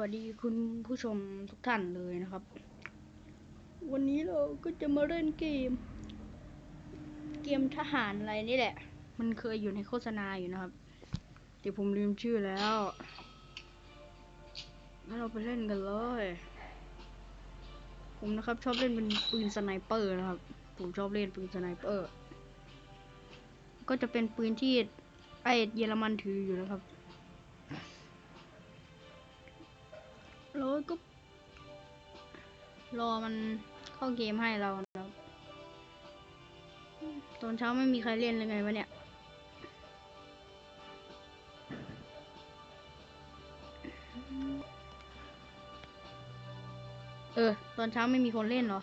วัสดีคุณผู้ชมทุกท่านเลยนะครับ วันนี้เราก็จะมาเล่นเกม เกมทหารอะไรนี่แหละ มันเคยอยู่ในโฆษณาอยู่นะครับแต่ผมลืมชื่อแล้วงั้นเราไปเล่นกันเลย ผมนะครับชอบเล่นเป็นปืนสไนเปอร์นะครับ ผมชอบเล่นปืนสไนเปอร์ ก็จะเป็นปืนที่ไอเยอรมันถืออยู่นะครับ แล้วก็ รอมันเข้าเกมให้เราครับตอนเช้าไม่มีใครเล่นเลยไงวะเนี่ยเออ ตอนเช้าไม่มีคนเล่นหรอ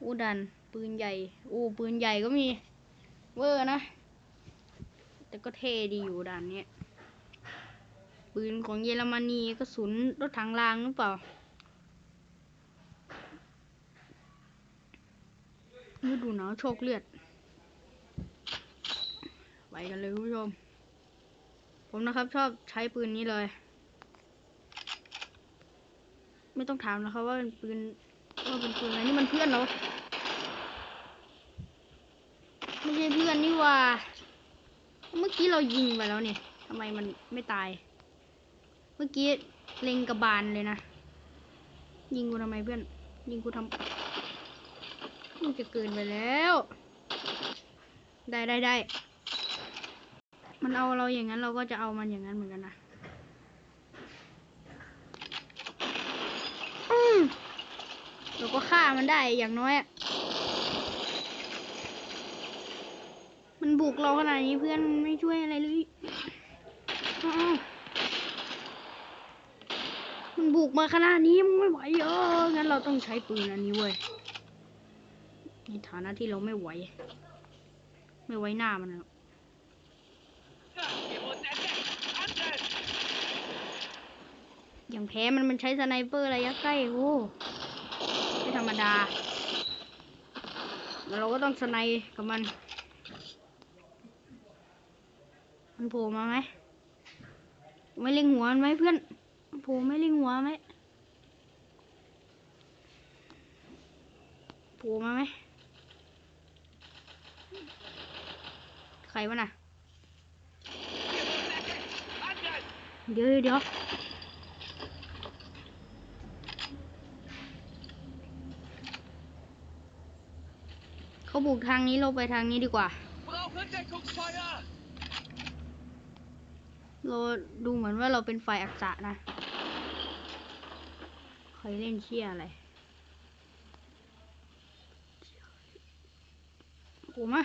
อู้ดัน ปืนใหญ่ อู้ปืนใหญ่ก็มี เวอร์นะ แต่ก็เท่ดีอยู่ด่านเนี้ย ปืนของเยอรมนีกระสุนรถถังรางหรือเปล่าฤดูหนาวโชคเลือด ไปกันเลยคุณผู้ชม ผมนะครับชอบใช้ปืนนี้เลย ไม่ต้องถามนะครับว่าเป็นปืนว่าเป็นปืนอะไรนี่มันเพื่อนเหรอไม่ใช่เพื่อนนี่ว่า เมื่อกี้เรายิงไปแล้วเนี่ยทำไมมันไม่ตาย เมื่อกี้เล็งกระบาลเลยนะ ยิงกูทำไมเพื่อน ยิงกูทำมันจะเกินไปแล้ว ได้ได้ได้ มันเอาเราอย่างนั้นเราก็จะเอามันอย่างนั้นเหมือนกันนะเราก็ฆ่ามันได้อย่างน้อยอะมันบุกเราขนาดนี้เพื่อนไม่ช่วยอะไรเลยอ้าว มันบุกมาขนาดนี้มึงไม่ไหวเอองั้นเราต้องใช้ปืนอันนี้เว้ยในฐานะที่เราไม่ไหว ไม่ไว้หน้ามันแล้วอย่างแพ้มันมันใช้สไนเปอร์ระยะใกล้โอ้ไม่ธรรมดา แล้วเราก็ต้องสไนกับมัน มันโผล่มาไหม ไม่เล็งหัวมันไหมเพื่อน ผูไม่ล็งหัวไหมผล่มาไหมใครวะน่ะ เดี๋ยวเดี๋ยวเขาบุกทางนี้เราไปทางนี้ดีกว่า เราดูเหมือนว่าเราเป็นฝ่ายอักษะนะ ใครเล่นเชี่ยอะไรโอ้มา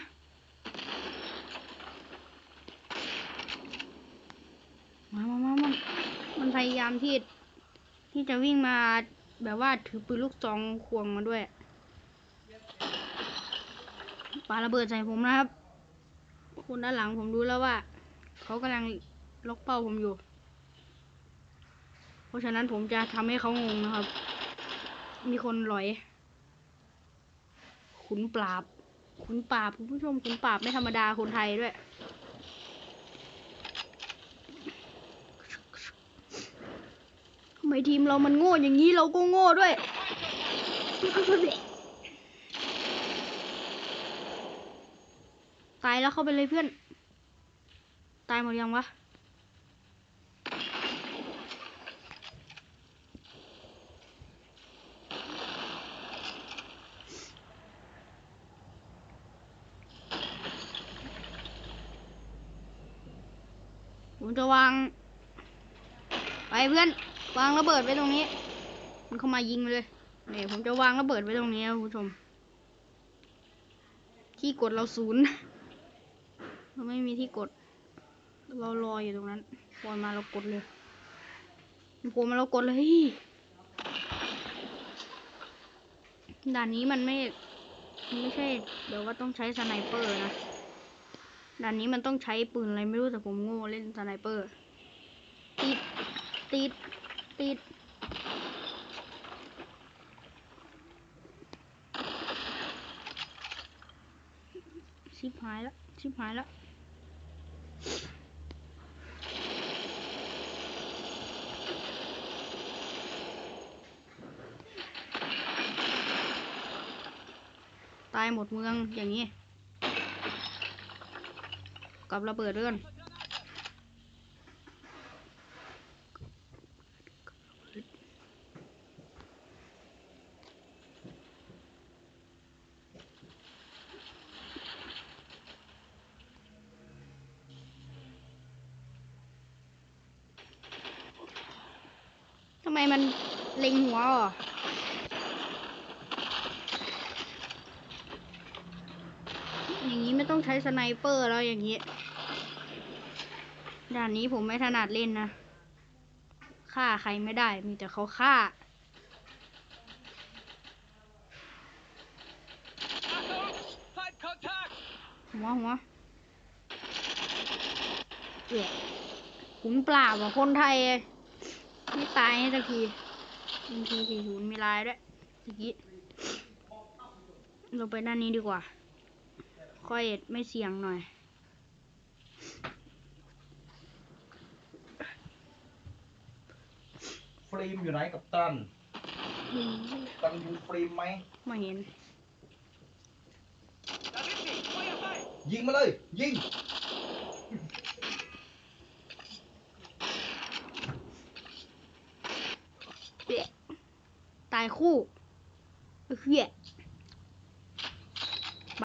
มามามามามันพยายามที่ที่จะวิ่งมาแบบว่าถือปืนลูกซองควงมาด้วยปาระเบิดใส่ผมนะครับ คนด้านหลังผมรู้แล้วว่า เขากำลังล็อกเป้าผมอยู่ ราะฉะนั้นผมจะทำให้เขางงนะครับ มีคนลอย ขุนปราบ ขุนปราบคุณผู้ชมขุนปราบไม่ธรรมดาคนไทยด้วย ทำไมทีมเรามันโง่อย่างนี้เราก็โง่ด้วย ตายแล้วเข้าไปเลยเพื่อน ตายหมดยังวะ ผมจะวาง ไปเพื่อน วางระเบิดไว้ตรงนี้ มันเข้ามายิงเลยเนี่ยผมจะวางระเบิดไว้ตรงนี้คุณผู้ชม ที่กดเราศูนย์เราไม่มีที่กด เรารออยู่ตรงนั้นพอมาเรากดเลยพอมาเรากดเลยด่านนี้มันไม่ไม่ใช่เดี๋ยวว่าต้องใช้สไนเปอร์นะ ด่านนี้มันต้องใช้ปืนอะไรไม่รู้แต่ผมโง่เล่นสไนเปอร์ ติด ติด ติด ชิบหายแล้วชิบหายแล้วตายหมดเมืองอย่างนี้ กับระเบิดเรื่อนทำไมมันเล็งหัวอะ อย่างนี้ ไม่ต้องใช้สไนเปอร์แล้วอย่างนี้ ด่านนี้ผมไม่ถนัดเล่นนะ ฆ่าใครไม่ได้ มีแต่เขาฆ่า หัวหัวเอะขุนปราบอะคนไทย ไม่ตายให้สักทียิงทีสี่ศูนย์มีลายด้วยตะกี้เราไปด้านนี้ดีกว่า ค่อยไม่เสี่ยงหน่อยฟิล์มอยู่ไหนกับตันอืมตันดูฟิล์มไหม ไม่เห็น Da sind sie! Feuer frei! ยิงมาเลย ยิงเอ๊ะตายคู่เฮีย